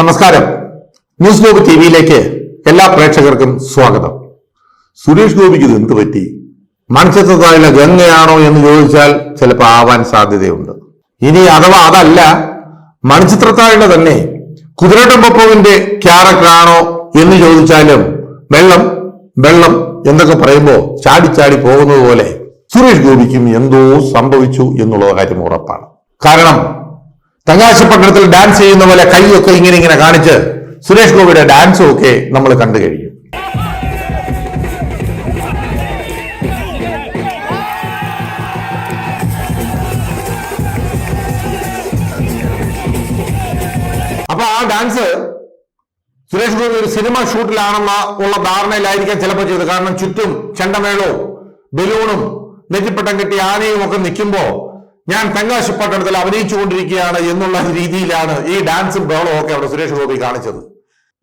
നമസ്കാരം. News globe T വിയിലേക്ക് എല്ലാ പ്രേക്ഷകർക്കും സ്വാഗതം. സുരേഷ് ഗോപിക്ക് ഇത് എന്ത് പറ്റി? മൺചിത്രത്താഴിലെ ഗംഗയാണോ എന്ന് ചോദിച്ചാൽ ചിലപ്പോൾ ആവാൻ സാധ്യതയുണ്ട്. ഇനി അഥവാ അതല്ല മൺചിത്രത്താഴിലെ തന്നെ കുതിരട്ടമ്പപ്പുവിന്റെ ക്യാരക്ടറാണോ എന്ന് ചോദിച്ചാലും വെള്ളം വെള്ളം എന്നൊക്കെ പറയുമ്പോൾ ചാടിച്ചാടി പോകുന്നത് പോലെ സുരേഷ് ഗോപിക്കും എന്തോ സംഭവിച്ചു എന്നുള്ള കാര്യം ഉറപ്പാണ്. കാരണം തങ്കാശപ്പട്ടണത്തിൽ ഡാൻസ് ചെയ്യുന്ന പോലെ കൈയൊക്കെ ഇങ്ങനെ ഇങ്ങനെ കാണിച്ച് സുരേഷ് ഗോപിയുടെ ഡാൻസും ഒക്കെ നമ്മൾ കണ്ടു കഴിഞ്ഞു. അപ്പൊ ആ ഡാൻസ് സുരേഷ് ഗോപി ഒരു സിനിമ ഷൂട്ടിലാണെന്ന ഉള്ള ധാരണയിലായിരിക്കാം ചിലപ്പോൾ ചെയ്തത്. കാരണം ചുറ്റും ചെണ്ടമേളവും ബലൂണും നെറ്റിപ്പട്ടം കെട്ടി ആനയും ഒക്കെ നിൽക്കുമ്പോൾ ഞാൻ തെങ്കാശിപ്പട്ടണത്തിൽ അഭിനയിച്ചുകൊണ്ടിരിക്കുകയാണ് എന്നുള്ള രീതിയിലാണ് ഈ ഡാൻസും ബഹളവും ഒക്കെ അവിടെ സുരേഷ് ഗോപി കാണിച്ചത്.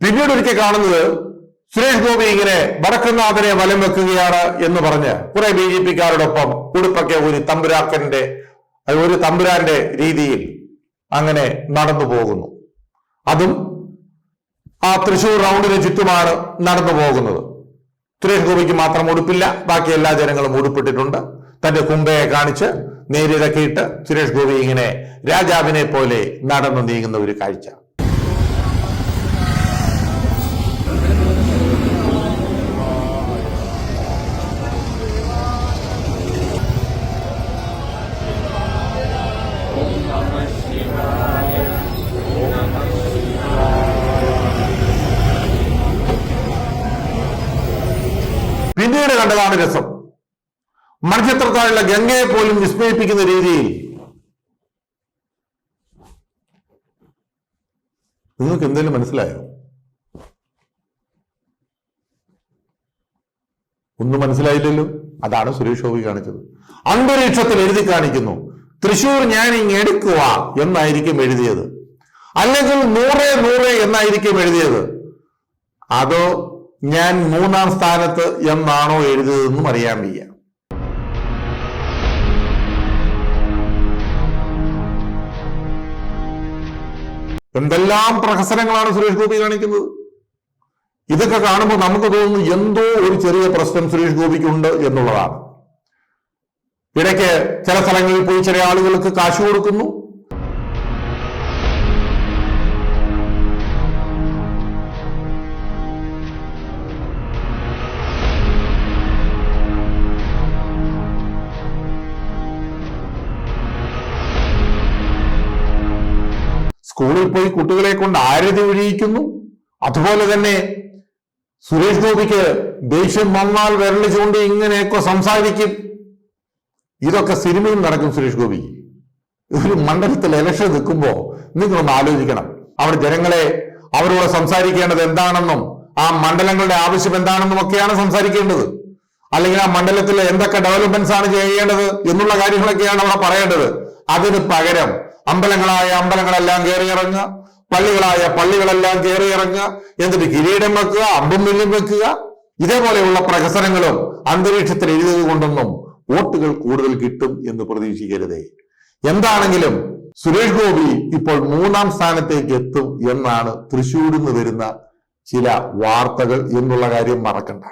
പിന്നീട് ഒരിക്കൽ കാണുന്നത് സുരേഷ് ഗോപി ഇങ്ങനെ വടക്കുന്നാഥനെ വലം വെക്കുകയാണ് എന്ന് പറഞ്ഞ് കുറെ ബി ജെ പിക്കാരോടൊപ്പം ഉടുപ്പൊക്കെ ഒരു തമ്പുരാക്കന്റെ ഒരു തമ്പുരാന്റെ രീതിയിൽ അങ്ങനെ നടന്നു പോകുന്നു. അതും തൃശൂർ റൗണ്ടിന് ചുറ്റുമാണ് നടന്നു പോകുന്നത്. സുരേഷ് ഗോപിക്ക് മാത്രം ഉടുപ്പില്ല ബാക്കി എല്ലാ ജനങ്ങളും ഉടുപ്പിട്ടിട്ടുണ്ട്. തന്റെ കുമ്പയെ കാണിച്ച് നേരിതൊക്കെ ഇട്ട് സുരേഷ് ഗോപി ഇങ്ങനെ രാജാവിനെ പോലെ നടന്നു നീങ്ങുന്ന ഒരു കാഴ്ച. പിന്നീട് കണ്ടതാണ് രസം. മണിച്ചത്രത്താഴുള്ള ഗംഗയെ പോലും വിസ്മയിപ്പിക്കുന്ന രീതിയിൽ. നിങ്ങൾക്ക് എന്തെങ്കിലും മനസ്സിലായോ? ഒന്നും മനസ്സിലായില്ലല്ലോ? അതാണ് സുരേഷ് ഗോപി കാണിച്ചത്. അന്തരീക്ഷത്തിൽ എഴുതി കാണിക്കുന്നു. തൃശൂർ ഞാൻ ഇങ് എടുക്കുക എന്നായിരിക്കും എഴുതിയത്. അല്ലെങ്കിൽ നൂറ് നൂറ് എന്നായിരിക്കും എഴുതിയത്. അതോ ഞാൻ മൂന്നാം സ്ഥാനത്ത് എന്നാണോ എഴുതിയതെന്നും അറിയാൻ വയ്യ. എന്തെല്ലാം പ്രഹസനങ്ങളാണ് സുരേഷ് ഗോപി കാണിക്കുന്നത്? ഇതൊക്കെ കാണുമ്പോൾ നമുക്ക് തോന്നുന്നു എന്തോ ഒരു ചെറിയ പ്രശ്നം സുരേഷ് ഗോപിക്കുണ്ട് എന്നുള്ളതാണ്. ഇടയ്ക്ക് ചില സ്ഥലങ്ങളിൽ പോയി ചില ആളുകൾക്ക് കാശ് കൊടുക്കുന്നു. സ്കൂളിൽ പോയി കുട്ടികളെ കൊണ്ട് ആരതി ഒഴിയിക്കുന്നു അതുപോലെ തന്നെ സുരേഷ് ഗോപിക്ക് ദേഷ്യം വന്നാൽ വിരളി ചൂണ്ടി ഇങ്ങനെയൊക്കെ സംസാരിക്കും. ഇതൊക്കെ സിനിമയും നടക്കും സുരേഷ് ഗോപി. ഒരു മണ്ഡലത്തിൽ ഇലക്ഷൻ നിൽക്കുമ്പോൾ നിങ്ങളൊന്ന് ആലോചിക്കണം. അവിടെ ജനങ്ങളെ അവരോട് സംസാരിക്കേണ്ടത് എന്താണെന്നും ആ മണ്ഡലങ്ങളുടെ ആവശ്യം എന്താണെന്നും ഒക്കെയാണ് സംസാരിക്കേണ്ടത്. അല്ലെങ്കിൽ ആ മണ്ഡലത്തിൽ എന്തൊക്കെ ഡെവലപ്മെന്റ്സ് ആണ് ചെയ്യേണ്ടത് എന്നുള്ള കാര്യങ്ങളൊക്കെയാണ് അവിടെ പറയേണ്ടത്. അതിന് പകരം അമ്പലങ്ങളായ അമ്പലങ്ങളെല്ലാം കയറിയിറങ്ങുക പള്ളികളായ പള്ളികളെല്ലാം കയറിയിറങ്ങുക എന്നിട്ട് കിരീടം വെക്കുക അമ്പും വില്ലും വെക്കുക. ഇതേപോലെയുള്ള പ്രഹസനങ്ങളും അന്തരീക്ഷത്തിൽ എഴുതിയത് കൊണ്ടൊന്നും വോട്ടുകൾ കൂടുതൽ കിട്ടും എന്ന് പ്രതീക്ഷിക്കരുതേ. എന്താണെങ്കിലും സുരേഷ് ഗോപി ഇപ്പോൾ മൂന്നാം സ്ഥാനത്തേക്ക് എത്തും എന്നാണ് തൃശ്ശൂരിൽ നിന്ന് വരുന്ന ചില വാർത്തകൾ എന്നുള്ള കാര്യം മറക്കണ്ട.